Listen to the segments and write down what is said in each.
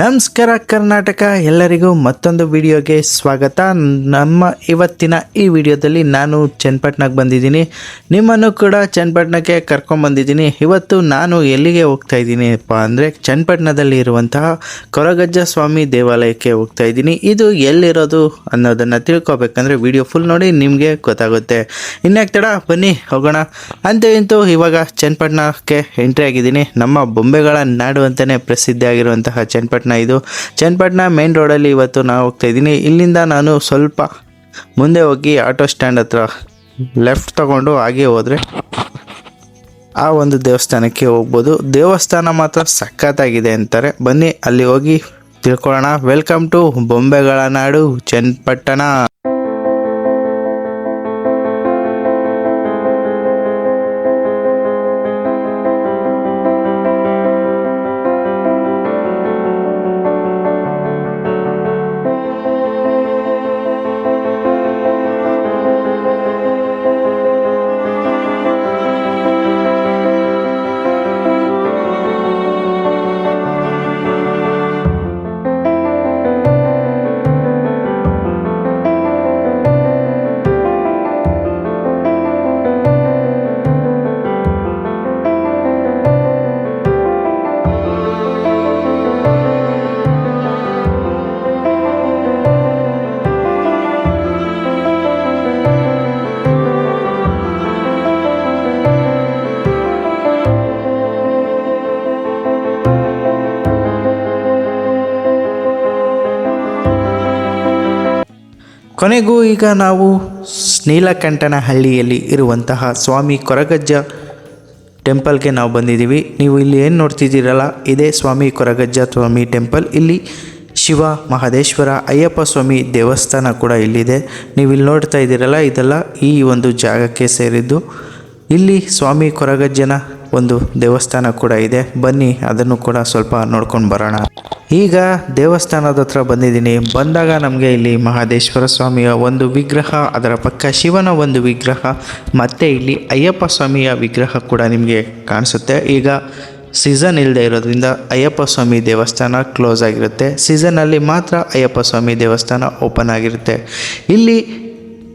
ನಮಸ್ಕಾರ ಕರ್ನಾಟಕ, ಎಲ್ಲರಿಗೂ ಮತ್ತೊಂದು ವಿಡಿಯೋಗೆ ಸ್ವಾಗತ. ನಮ್ಮ ಇವತ್ತಿನ ಈ ವಿಡಿಯೋದಲ್ಲಿ ನಾನು ಚನ್ನಪಟ್ಟಣಕ್ಕೆ ಬಂದಿದ್ದೀನಿ. ನಿಮ್ಮನ್ನು ಕೂಡ ಚನ್ನಪಟ್ಟಣಕ್ಕೆ ಕರ್ಕೊಂಡ್ಬಂದಿದ್ದೀನಿ ಇವತ್ತು ನಾನು ಎಲ್ಲಿಗೆ ಹೋಗ್ತಾ ಇದ್ದೀನಿಪ್ಪ ಅಂದರೆ ಚನ್ನಪಟ್ಟಣದಲ್ಲಿ ಇರುವಂತಹ ಕೊರಗಜ್ಜ ಸ್ವಾಮಿ ದೇವಾಲಯಕ್ಕೆ ಹೋಗ್ತಾ ಇದ್ದೀನಿ. ಇದು ಎಲ್ಲಿರೋದು ಅನ್ನೋದನ್ನು ತಿಳ್ಕೊಬೇಕಂದ್ರೆ ವಿಡಿಯೋ ಫುಲ್ ನೋಡಿ ನಿಮಗೆ ಗೊತ್ತಾಗುತ್ತೆ. ಇನ್ಯಾಕೆ ತಡ? ಬನ್ನಿ, ಹೋಗೋಣ. ಅಂತೂ ಇಂತೂ ಇವಾಗ ಚನ್ನಪಟ್ಟಣಕ್ಕೆ ಎಂಟ್ರಿ ಆಗಿದ್ದೀನಿ. ನಮ್ಮ ಬೊಂಬೆಗಳ ನಾಡು ಅಂತಲೇ ಪ್ರಸಿದ್ಧ ಆಗಿರುವಂತಹ ಚನ್ನಪಟ್ಟಣ ಇದು ಚನ್ನಪಟ್ಟಣ ಮೇನ್ ರೋಡಲ್ಲಿ ಇವತ್ತು ನಾನು ಹೋಗ್ತಾ ಇದ್ದೀನಿ. ಇಲ್ಲಿಂದ ನಾನು ಸ್ವಲ್ಪ ಮುಂದೆ ಹೋಗಿ ಆಟೋ ಸ್ಟ್ಯಾಂಡ್ ಹತ್ರ ಲೆಫ್ಟ್ ತಗೊಂಡು ಹಾಗೆ ಹೋದರೆ ಆ ಒಂದು ದೇವಸ್ಥಾನಕ್ಕೆ ಹೋಗ್ಬೋದು. ದೇವಸ್ಥಾನ ಮಾತ್ರ ಸಖತ್ತಾಗಿದೆ ಅಂತಾರೆ. ಬನ್ನಿ, ಅಲ್ಲಿ ಹೋಗಿ ತಿಳ್ಕೊಳ್ಳೋಣ. ವೆಲ್ಕಮ್ ಟು ಬೊಂಬೆಗಳ ನಾಡು ಚನ್ನಪಟ್ಟಣ ಕೊನೆಗೂ ಈಗ ನಾವು ನೀಲಕಂಠನ ಹಳ್ಳಿಯಲ್ಲಿ ಇರುವಂತಹ ಸ್ವಾಮಿ ಕೊರಗಜ್ಜ ಟೆಂಪಲ್ಗೆ ನಾವು ಬಂದಿದ್ದೀವಿ. ನೀವು ಇಲ್ಲಿ ಏನು ನೋಡ್ತಿದ್ದೀರಲ್ಲ, ಇದೇ ಸ್ವಾಮಿ ಕೊರಗಜ್ಜ ಸ್ವಾಮಿ ಟೆಂಪಲ್. ಇಲ್ಲಿ ಶಿವ ಮಹದೇಶ್ವರ ಅಯ್ಯಪ್ಪ ಸ್ವಾಮಿ ದೇವಸ್ಥಾನ ಕೂಡ ಇಲ್ಲಿದೆ. ನೀವು ಇಲ್ಲಿ ನೋಡ್ತಾ ಇದ್ದೀರಲ್ಲ, ಇದೆಲ್ಲ ಈ ಒಂದು ಜಾಗಕ್ಕೆ ಸೇರಿದ್ದು. ಇಲ್ಲಿ ಸ್ವಾಮಿ ಕೊರಗಜ್ಜನ ಒಂದು ದೇವಸ್ಥಾನ ಕೂಡ ಇದೆ. ಬನ್ನಿ, ಅದನ್ನು ಕೂಡ ಸ್ವಲ್ಪ ನೋಡ್ಕೊಂಡು ಬರೋಣ. ಈಗ ದೇವಸ್ಥಾನದ ಹತ್ರ ಬಂದಿದ್ದೀನಿ. ಬಂದಾಗ ನಮಗೆ ಇಲ್ಲಿ ಮಹದೇಶ್ವರ ಸ್ವಾಮಿಯ ಒಂದು ವಿಗ್ರಹ, ಅದರ ಪಕ್ಕ ಶಿವನ ಒಂದು ವಿಗ್ರಹ, ಮತ್ತು ಇಲ್ಲಿ ಅಯ್ಯಪ್ಪ ಸ್ವಾಮಿಯ ವಿಗ್ರಹ ಕೂಡ ನಿಮಗೆ ಕಾಣಿಸುತ್ತೆ. ಈಗ ಸೀಸನ್ ಇಲ್ಲದೆ ಇರೋದ್ರಿಂದ ಅಯ್ಯಪ್ಪ ಸ್ವಾಮಿ ದೇವಸ್ಥಾನ ಕ್ಲೋಸ್ ಆಗಿರುತ್ತೆ. ಸೀಸನಲ್ಲಿ ಮಾತ್ರ ಅಯ್ಯಪ್ಪ ಸ್ವಾಮಿ ದೇವಸ್ಥಾನ ಓಪನ್ ಆಗಿರುತ್ತೆ. ಇಲ್ಲಿ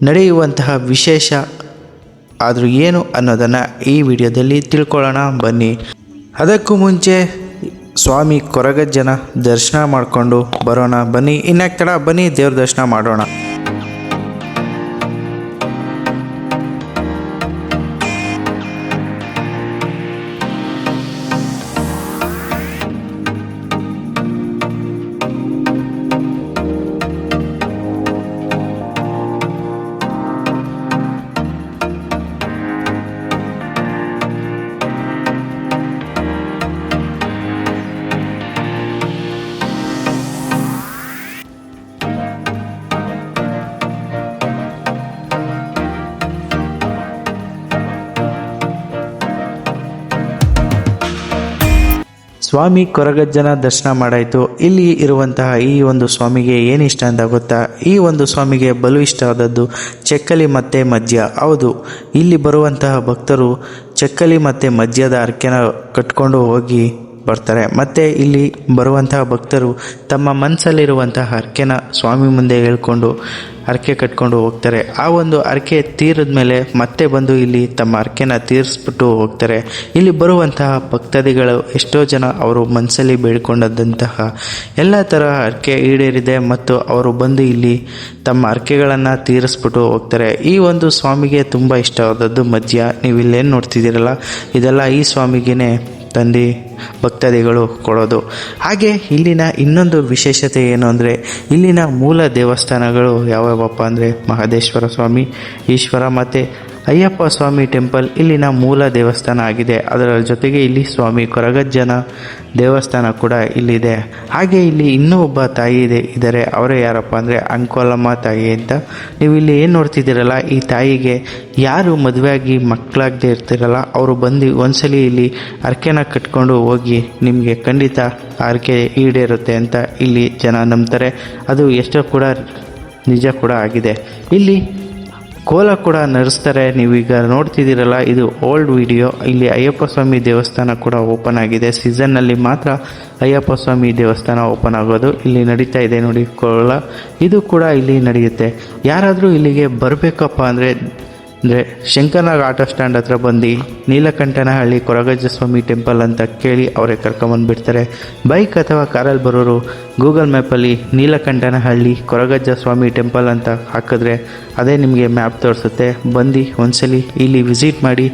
ನಡೆಯುವಂತಹ ವಿಶೇಷ ಆದರೂ ಏನು ಅನ್ನೋದನ್ನು ಈ ವಿಡಿಯೋದಲ್ಲಿ ತಿಳ್ಕೊಳ್ಳೋಣ. ಬನ್ನಿ. ಅದಕ್ಕೂ ಮುಂಚೆ ಸ್ವಾಮಿ ಕೊರಗಜ್ಜನ ದರ್ಶನ ಮಾಡಿಕೊಂಡು ಬರೋಣ. ಬನ್ನಿ ಇನ್ಯಾಕೆ ತಡ ಬನ್ನಿ, ದೇವ್ರ ದರ್ಶನ ಮಾಡೋಣ. ಸ್ವಾಮಿ ಕೊರಗಜ್ಜನ ದರ್ಶನ ಮಾಡಾಯಿತು. ಇಲ್ಲಿ ಇರುವಂತಹ ಈ ಒಂದು ಸ್ವಾಮಿಗೆ ಏನು ಇಷ್ಟ ಅಂತ ಗೊತ್ತಾ? ಈ ಒಂದು ಸ್ವಾಮಿಗೆ ಬಲು ಇಷ್ಟವಾದದ್ದು ಚಕ್ಕಲಿ ಮತ್ತು ಮದ್ಯ ಹೌದು, ಇಲ್ಲಿ ಬರುವಂತಹ ಭಕ್ತರು ಚಕ್ಕಲಿ ಮತ್ತು ಮದ್ಯದ ಅರ್ಕೆನ ಕಟ್ಕೊಂಡು ಹೋಗಿ ಬರ್ತಾರೆ. ಮತ್ತು ಇಲ್ಲಿ ಬರುವಂತಹ ಭಕ್ತರು ತಮ್ಮ ಮನಸ್ಸಲ್ಲಿರುವಂತಹ ಹರಕೆನ ಸ್ವಾಮಿ ಮುಂದೆ ಹೇಳ್ಕೊಂಡು ಹರಕೆ ಕಟ್ಕೊಂಡು ಹೋಗ್ತಾರೆ. ಆ ಒಂದು ಹರಕೆ ತೀರದ ಮೇಲೆ ಮತ್ತೆ ಬಂದು ಇಲ್ಲಿ ತಮ್ಮ ಹರಕೆನ ತೀರಿಸ್ಬಿಟ್ಟು ಹೋಗ್ತಾರೆ. ಇಲ್ಲಿ ಬರುವಂತಹ ಭಕ್ತಾದಿಗಳು ಎಷ್ಟೋ ಜನ ಅವರು ಮನಸ್ಸಲ್ಲಿ ಬೇಡ್ಕೊಂಡಂತಹ ಎಲ್ಲ ಥರ ಹರಕೆ ಈಡೇರಿದೆ ಮತ್ತು ಅವರು ಬಂದು ಇಲ್ಲಿ ತಮ್ಮ ಹರಕೆಗಳನ್ನು ತೀರಿಸ್ಬಿಟ್ಟು ಹೋಗ್ತಾರೆ. ಈ ಒಂದು ಸ್ವಾಮಿಗೆ ತುಂಬ ಇಷ್ಟವಾದದ್ದು ಮದ್ಯ. ನೀವು ಇಲ್ಲೇನು ನೋಡ್ತಿದ್ದೀರಲ್ಲ? ಇದೆಲ್ಲ ಈ ಸ್ವಾಮಿಗೇ ತಂದು ಭಕ್ತಾದಿಗಳು ಕೊಡೋದು. ಹಾಗೆ ಇಲ್ಲಿನ ಇನ್ನೊಂದು ವಿಶೇಷತೆ ಏನು ಅಂದರೆ, ಇಲ್ಲಿನ ಮೂಲ ದೇವಸ್ಥಾನಗಳು ಯಾವ್ಯಾವಪ್ಪ ಅಂದರೆ ಮಹದೇಶ್ವರ ಸ್ವಾಮಿ, ಈಶ್ವರ ಮತ್ತು ಅಯ್ಯಪ್ಪ ಸ್ವಾಮಿ ಟೆಂಪಲ್ ಇಲ್ಲಿನ ಮೂಲ ದೇವಸ್ಥಾನ ಆಗಿದೆ. ಅದರ ಜೊತೆಗೆ ಇಲ್ಲಿ ಸ್ವಾಮಿ ಕೊರಗಜ್ಜನ ದೇವಸ್ಥಾನ ಕೂಡ ಇಲ್ಲಿದೆ. ಹಾಗೆ ಇಲ್ಲಿ ಇನ್ನೂ ಒಬ್ಬ ತಾಯಿ ಇದೆ. ಇದ್ದಾರೆ ಅವರೇ ಯಾರಪ್ಪ ಅಂದರೆ ಅಂಕೋಲಮ್ಮ ತಾಯಿ ಅಂತ ನೀವು ಇಲ್ಲಿ ಏನು ನೋಡ್ತಿದ್ದೀರಲ್ಲ, ಈ ತಾಯಿಗೆ ಯಾರು ಮದುವೆಯಾಗಿ ಮಕ್ಕಳಾಗದೇ ಇರ್ತಿರಲ್ಲ, ಅವರು ಬಂದು ಒಂದ್ಸಲಿ ಇಲ್ಲಿ ಅರ್ಕೆನ ಕಟ್ಕೊಂಡು ಹೋಗಿ ನಿಮಗೆ ಖಂಡಿತ ಅರ್ಕೆ ಈಡೇರುತ್ತೆ ಅಂತ ಇಲ್ಲಿ ಜನ ನಂಬ್ತಾರೆ. ಅದು ಎಷ್ಟೋ ಕೂಡ ನಿಜ ಕೂಡ ಆಗಿದೆ. ಇಲ್ಲಿ ಕೋಲ ಕೂಡ ನಡೆಸ್ತಾರೆ ನೀವೀಗ ನೋಡ್ತಿದ್ದೀರಲ್ಲ, ಇದು ಓಲ್ಡ್ ವಿಡಿಯೋ. ಇಲ್ಲಿ ಅಯ್ಯಪ್ಪ ಸ್ವಾಮಿ ದೇವಸ್ಥಾನ ಕೂಡ ಓಪನ್ ಆಗಿದೆ. ಸೀಸನ್ನಲ್ಲಿ ಮಾತ್ರ ಅಯ್ಯಪ್ಪ ಸ್ವಾಮಿ ದೇವಸ್ಥಾನ ಓಪನ್ ಆಗೋದು. ಇಲ್ಲಿ ನಡೀತಾ ಇದೆ ನೋಡಿ ಕೋಲ ಇದು ಕೂಡ ಇಲ್ಲಿ ನಡೆಯುತ್ತೆ. ಯಾರಾದರೂ ಇಲ್ಲಿಗೆ ಬರಬೇಕಪ್ಪ ಅಂದರೆ ಅಂದರೆ ಶಂಕರನಾಗ್ ಆಟೋ ಸ್ಟ್ಯಾಂಡ್ ಹತ್ರ ಬಂದು ನೀಲಕಂಠನಹಳ್ಳಿ ಕೊರಗಜ್ಜ ಸ್ವಾಮಿ ಟೆಂಪಲ್ ಅಂತ ಕೇಳಿ ಅವರೇ ಕರ್ಕೊಂಬಂದುಬಿಡ್ತಾರೆ. ಬೈಕ್ ಅಥವಾ ಕಾರಲ್ಲಿ ಬರೋರು ಗೂಗಲ್ ಮ್ಯಾಪಲ್ಲಿ ನೀಲಕಂಠನಹಳ್ಳಿ ಕೊರಗಜ್ಜ ಸ್ವಾಮಿ ಟೆಂಪಲ್ ಅಂತ ಹಾಕಿದ್ರೆ ಅದೇ ನಿಮಗೆ ಮ್ಯಾಪ್ ತೋರಿಸುತ್ತೆ. ಬಂದು ಒಂದ್ಸಲಿ ಇಲ್ಲಿ ವಿಸಿಟ್ ಮಾಡಿ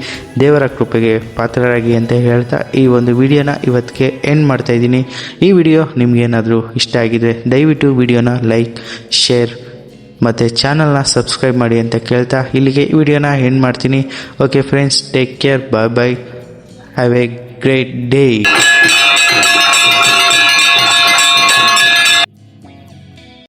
ದೇವರ ಕೃಪೆಗೆ ಪಾತ್ರರಾಗಿ ಅಂತ ಹೇಳ್ತಾ ಈ ಒಂದು ವಿಡಿಯೋನ ಇವತ್ತಿಗೆ ಎಂಡ್ ಮಾಡ್ತಾ ಇದ್ದೀನಿ. ಈ ವಿಡಿಯೋ ನಿಮಗೇನಾದರೂ ಇಷ್ಟ ಆಗಿದೆ ದಯವಿಟ್ಟು ವಿಡಿಯೋನ ಲೈಕ್, ಶೇರ್ ಮತ್ತು ಚಾನಲ್ನ ಸಬ್ಸ್ಕ್ರೈಬ್ ಮಾಡಿ ಅಂತ ಕೇಳ್ತಾ ಇಲ್ಲಿಗೆ ವಿಡಿಯೋನ ಎಂಡ್ ಮಾಡ್ತೀನಿ. Okay friends take care bye bye have a great day